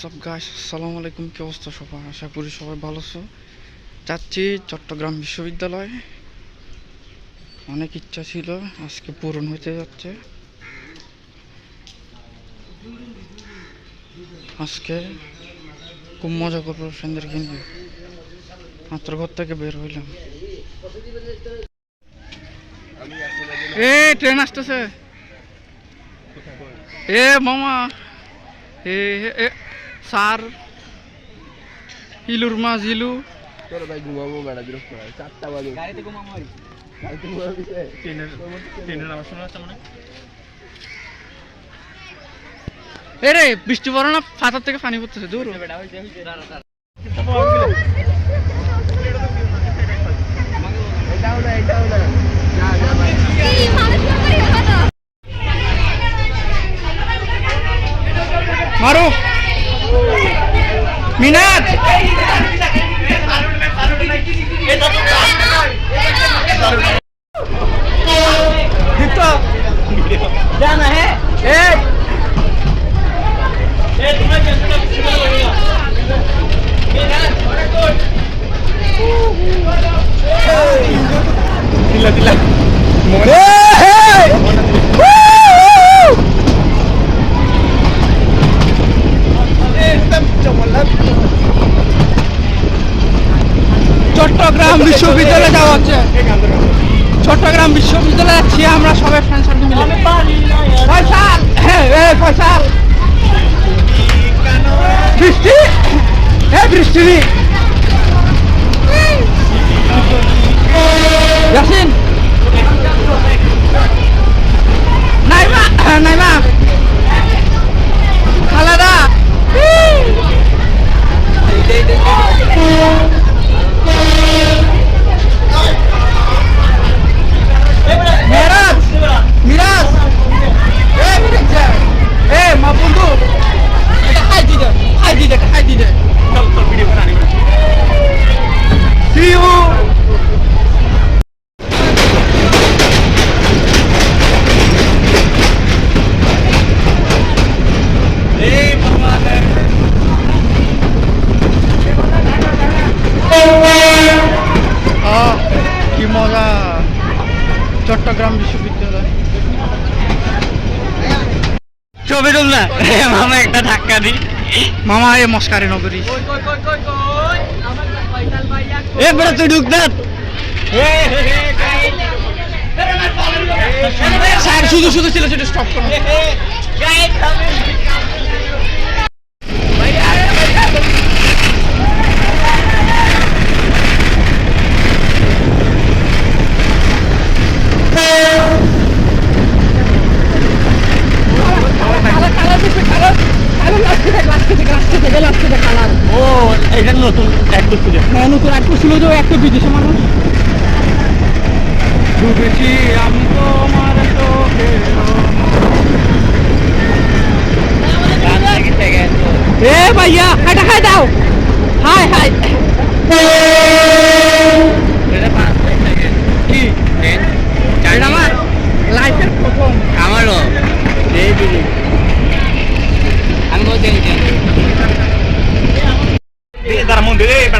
So WhatsApp guys আসসালামু আলাইকুম কি অবস্থা সবাই আশা করি সবাই ভালো আছো। যাচ্ছি চট্টগ্রাম বিশ্ববিদ্যালয়। অনেক ইচ্ছা ছিল, আজকে পূরণ হতে যাচ্ছে। আজকে খুব মজা করব ফ্রেন্ডদেরকে নিয়ে। মাত্র ঘর থেকে বের হইলাম। এ, ট্রেন আসতেছে। এ, মামা। এ- এ স্যার ইলুর মাছ ইলু। চলো ভাই ঘুমাবো বেড়া বিরক্ত হয়। চারটা বাজে। গাড়িতে ঘুমাবো গাড়িতে ঘুমাবি এ রে বৃষ্টি পড়ে না ফাতার থেকে পানি পড়তেছে দূর। এটাও না এটাও না। যা যা ভাই মারো। মিনাত দীপ্ত জানা হ্যাঁ এই দিলা দিলা চট্টগ্রাম বিশ্ববিদ্যালয়ে যাওয়া হচ্ছে। চট্টগ্রাম বিশ্ববিদ্যালয়ে যাচ্ছি আমরা সবাই ফ্রেন্ড সার্কেল মিলে ফয়সাল! হ্যাঁ ফয়সাল! বৃষ্টি? হ্যাঁ বৃষ্টি। ইয়াসিন নাইমা হ্যাঁ, নাইমা খালাদা মিরাজ মিরাজ এ মিরাজ এ মা বন্ধু এটা খাই দিদে খাই দিদে খাই দিদে চল চল ভিডিও করে আনি সি ইউ আহ, কি মজা চট্টগ্রাম বিশ্ববিদ্যালয় না মামা একটা ধাক্কা দি মামা এ মস্কারে নগরী এ তুই ঢুক না স্যার শুধু শুধু ছিল সেটা স্টপ করো এটা নতুন এক হ্যাঁ নতুন এক ছিল যে একটু বিদেশি মানুষ ডুবেছি আমি তো আমার এ ভাইয়া এটা খাই দাও হাই হাই কি এটা আমার লাইফের প্রথম আমারও এই দিদি আমি বলতে তারা মন্দিরে বেড়া মন্দিরে এই যে তো হে হোয়াটসঅ্যাপ কি অবস্থা মন্দিরে মন্দিরে এটা আবার প্যাকেট মন্দির মন্দির আসছে সারা বসছে সব আমাদের ভাষা মন্দির করতেছি লাস্ট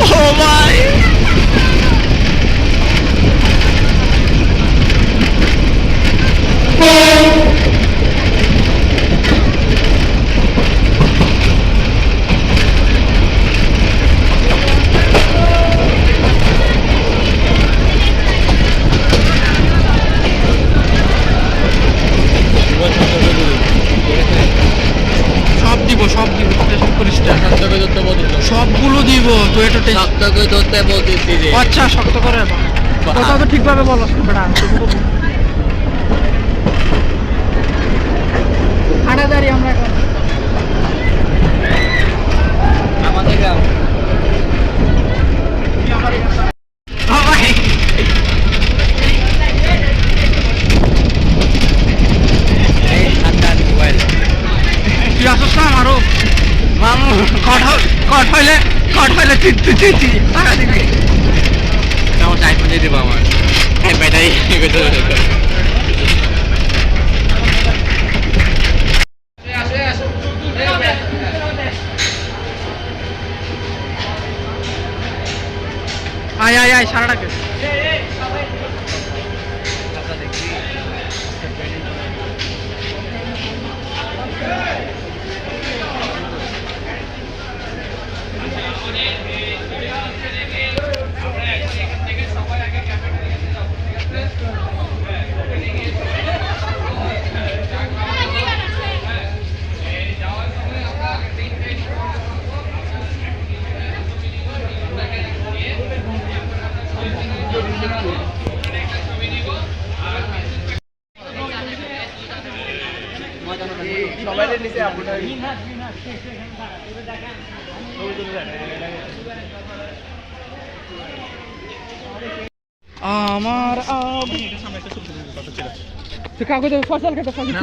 দেখব ও একটু করে ধরতে বলতেছি রে আচ্ছা শক্ত করে কথা তো ঠিকভাবে বলো বেটা আড়াদারি আমরা এখন আমাদের গ্রাম ও ভাই এই ঠান্ডা মোবাইল তুই আসস না আমারও মামু কট হ- কট হইলে তুই তুই টাকা দিবি আমার চাই দিয়ে দেবো আমার হ্যাঁ ব্যাটারি আয় আয় আয়, সারাটাকে সবাই নিচে আপনার আমার আব তুই কাগজে ফসল খেতে ফসল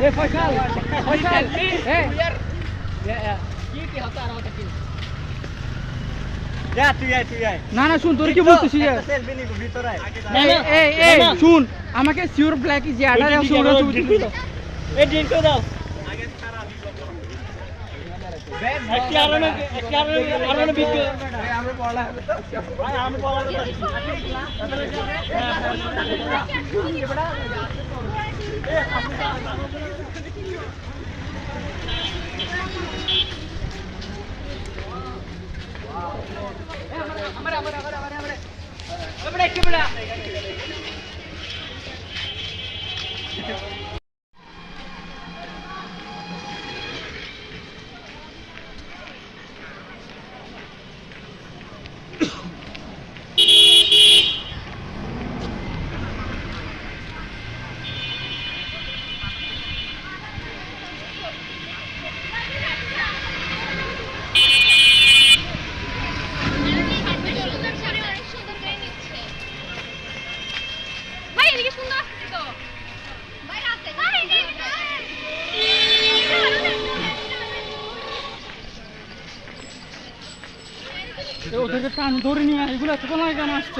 এ ফসল ফসল। এ। না না শুন তোর কি বলতেছি যে এই এই এই শুন আমাকে সিওর ব্ল্যাক ইজ আডার আছে ওরা ছবি তুলতে দাও। ভাই কেন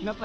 那不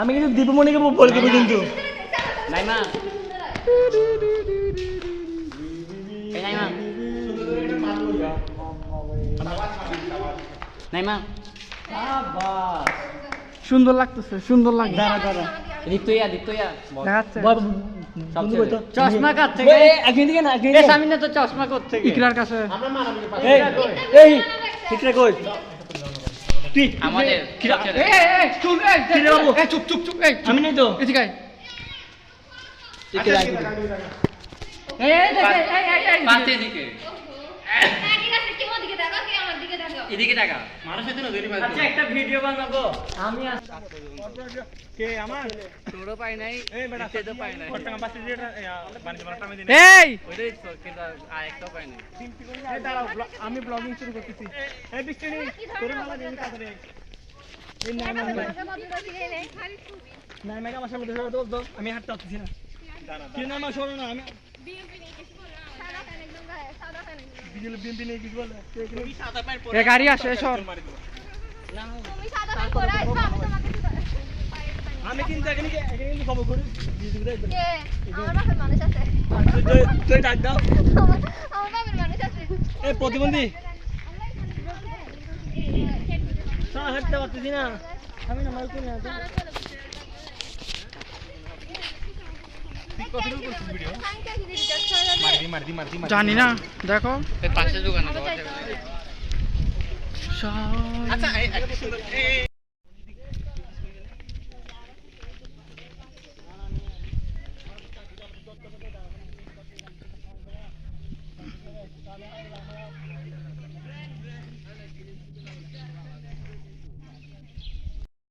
আমি কিন্তু দীপমণিকে বলে দেবো কিন্তু। নাইমা। এই নাইমা। নাইমা। সুন্দর লাগতেছে সুন্দর দাঁড়া দাঁড়া। দেখাচ্ছে। চশমা কার থেকে? একদিন দিকে না একদিন সামনে তো চশমা কর থেকে? ইকরার কাছে। এই কই তুই আমাদের চুপ চুপ চুপ আমি নেই তো এদিকে। এই দিকে ঠিক আছে কেমন দিকে দেখো কে আমার এদিকে টাকা আচ্ছা একটা ভিডিও বানাবো। আমি কে আমার? তোরও পাই নাই এই বেটা সে তো পাই নাই। কত টাকা বাণিজ্য আমি দিই এই! ওইটাই তো কিন্তু আরেকটাও পাই নাই। এই দাঁড়াও আমি ব্লগিং শুরু করতেছি। এই বৃষ্টি তোর মালা দিন এই নাই নাই নাই নাই নাই আমার সামনে ধরে দোল দোল আমি হাঁটতে পারতেছি না। কি নাম শোনো না আমি বিএমপি নিয়ে এ গাড়ি আসে সর। তুমি সাদা কাপড় পরে আসো আমি তোমাকে দিতে আমি কিন্তু এখানে এখানে কিন্তু খবর করি। বিজেপি কে? আমার বাপের মানুষ আছে। তুই ডাক দাও। আমার আমার মানুষ আছে। এই প্রতিবন্ধী। না হাঁটতে পারতেছি না। আমি না মাল কোন জানি না দেখো। পাশে দোকানে আচ্ছা এই একটা সুন্দর এই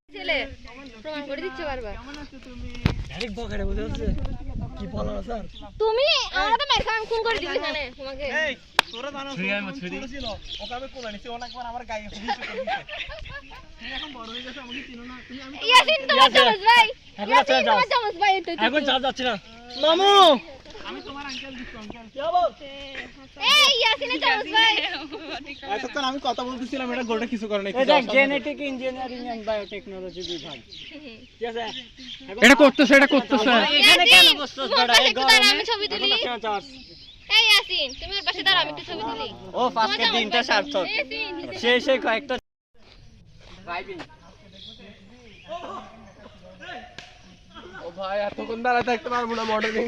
ছেলে প্রমাণ করে দিচ্ছে বারবার? ডাইরেক্ট বকারে বুঝে কি বলো স্যার? তুমি আমার তো মাইর আমি খুন করে দিবি জানে তোমাকে। এই তোরা জানো ছোট ছিল ওকে আমি কোলে নিছি অনেকবার আমার গায়ে করে তুমি এখন বড় হয়ে গেছে আমাকে চিনো না। তুমি আমি ইয়াসিন তোমার চামচ ভাই। ইয়াসিন তোমার চামচ ভাই এখন যা যাচ্ছি না। মামু! আমি তোমার আঙ্কেল দিচ্ছি আঙ্কেল কি হব এই ইয়াসিনের ভাই। এতক্ষণ আমি কথা বলতেছিলাম এটা গোলটা কিছু করে নাই এটা জেনেটিক ইঞ্জিনিয়ারিং এন্ড বায়োটেকনোলজি বিভাগ। ঠিক আছে? এটা করতেছে এটা করতেছে। এখানে কেন বসছস তোমার এই গরমে আমি ছবি তুলি। এই ইয়াসিন তুমি ওর পাশে দাঁড়াও আমি একটু ছবি তুলি। ও আজকে দিনটা সার্থক। সেই সেই কয়েকটা ও ভাই এতক্ষণ দাঁড়ায় থাকতে পারব না মডেলিং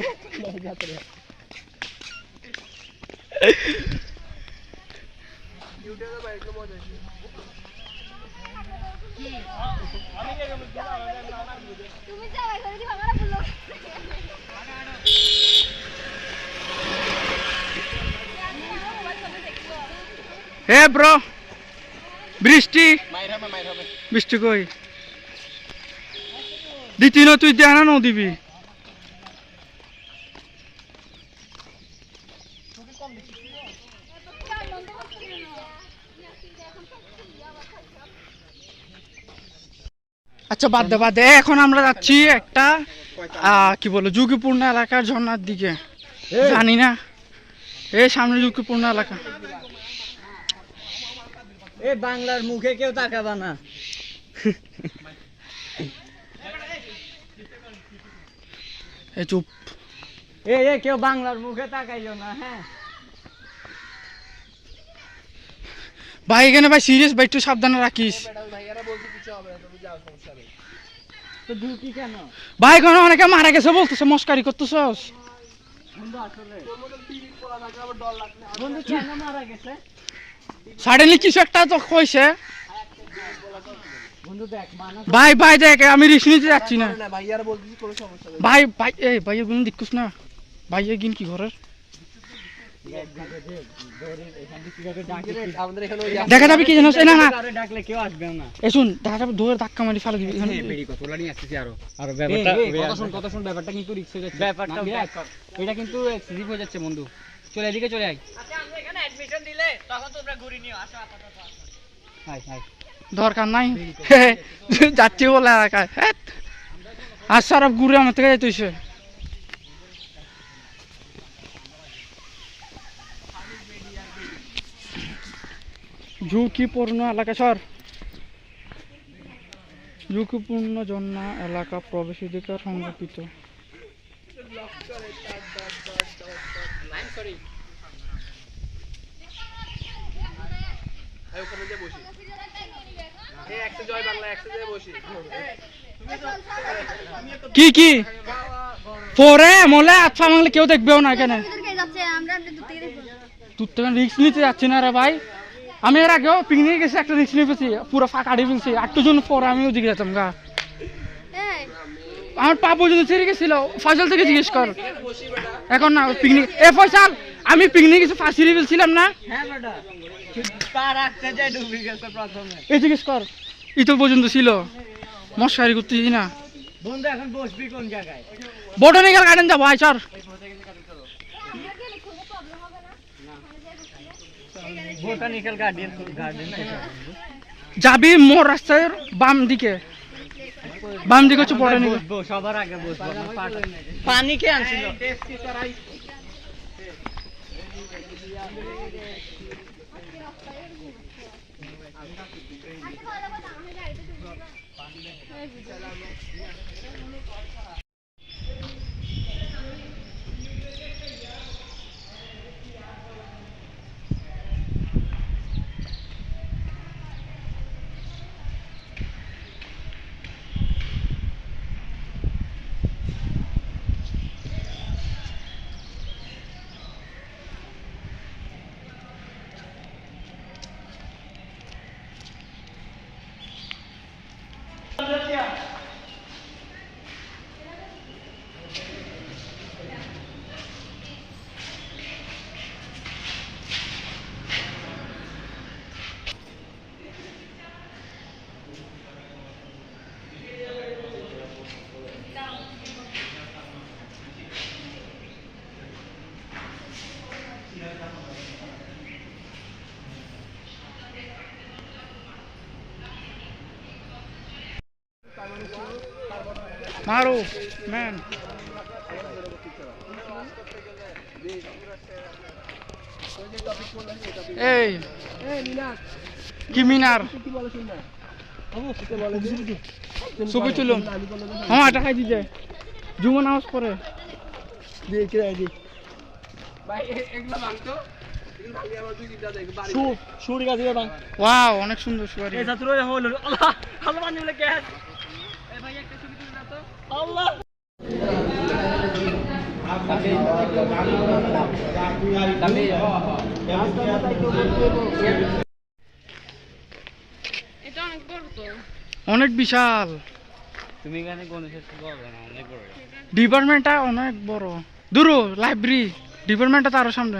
তুমি যাও এখানে দিও আমরা বলল হে ব্রো বৃষ্টি মাইর হবে মাইর হবে বৃষ্টি কই দিতি না তুই দেনা ন দিবি। আচ্ছা বাদ দে বাদ দে। এখন আমরা যাচ্ছি একটা আহ, কি বলো ঝুঁকিপূর্ণ এলাকার ঝর্ণার দিকে। জানি না। এই সামনে ঝুঁকিপূর্ণ এলাকা। এ বাংলার মুখে কেউ তাকাবা না। এই চুপ। এ এ কেউ বাংলার মুখে তাকাইও না হ্যাঁ। ভাই এখানে ভাই সিরিয়াস ভাই একটু সাবধানে রাখিস। তো কেন? অনেকে মারা গেছে বলতেছে মস্কারি গেছে? সাডেনলি কিছু একটা তো কইছে ভাই ভাই দেখ আমি রিস্ক নিতে যাচ্ছি না। ভাই ভাই এই ভাই এগুলো দেখছিস না। ভাই এগিন কি ঘরের? আমাদের দেখা যাবে কি জানো না না ডাকলে কেউ আসবে না। এ শুন দেখা যাবে দৌড়ে ধাক্কা মারি ফেলে দিবি। এখানে আরও। ব্যাপারটা কথা শুন কথা শুন ব্যাপারটা কিন্তু রিস্ক হয়ে যাচ্ছে। ব্যাপারটা এটা কিন্তু হয়ে যাচ্ছে বন্ধু। চলে এদিকে চলে আয়। আয় আয়। দরকার নাই। যাচ্ছি বলে এলাকায় হ্যাঁ আর সরব ঘুরে আমার থেকে যাইতেছে ঝুঁকিপূর্ণ এলাকা, সর। ঝুঁকিপূর্ণ জন্য এলাকা প্রবেশাধিকার সংরক্ষিত। ওখানে যে বসি এই একশো জয় বাংলা একশো জয় বসি কি কি? পরে মলে আচ্ছা মাংলে কেউ দেখবেও না এখানে। দূর থেকে রিক্স নিতে যাচ্ছি না রে ভাই। আমি এর আগেও পিকনিকে গেছি, একটা রিক্স নিয়ে ফেলছি, পুরো ফাঁকা আড়ি ফেলছি। একটু জন পরে আমি ওদিকে যেতাম, গা। আমার পা পর্যন্ত ছেড়ে গেছিল ফসল থেকে জিজ্ঞেস কর। এখন না পিকনিক এ ফসল আমি পিকনিক গেছি, ফাঁসি ফেলছিলাম না। হ্যাঁ বেটা পা রাখতে যায় ডুবে গেছে প্রথমে এই জিজ্ঞেস কর ইতো পর্যন্ত ছিল মশারি করতেছি না বন্ধু এখন বসবি কোন জায়গায় বোটানিক্যাল গার্ডেন যাব আয় চর বোটানিক্যাল গার্ডেন গার্ডেন যাবি মোর রাস্তার বাম দিকে বাম দিকে হচ্ছে বোটানিক্যাল বসবো সবার আগে বসবো পানি কে আনছিল মারো ম্যান এই কি মিনার ছবি তুলুন হ্যাঁ এটা খাই দিতে জুমন আওয়াজ পরে ভাই এ- এগুলো আল্লাহ। অনেক বিশাল। তুমি এখানে কোন বড়। ডিপার্টমেন্টটা অনেক বড়। দূরও লাইব্রেরি। ডিপার্টমেন্টটা আরও সামনে।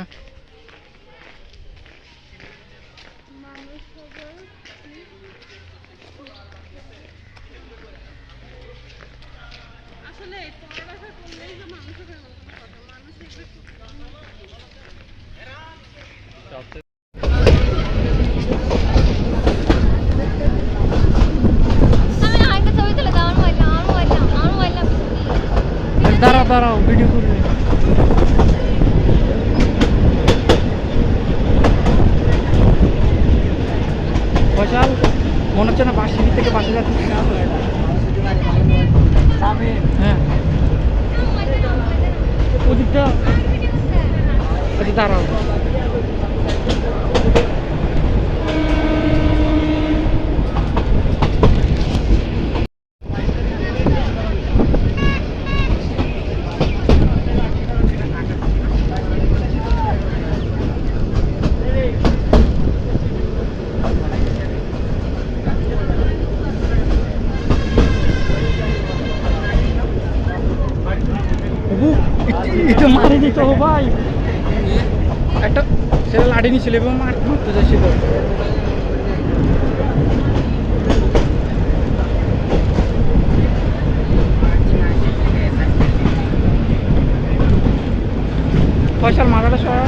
Thank you. পয়সার মাথাটা সরা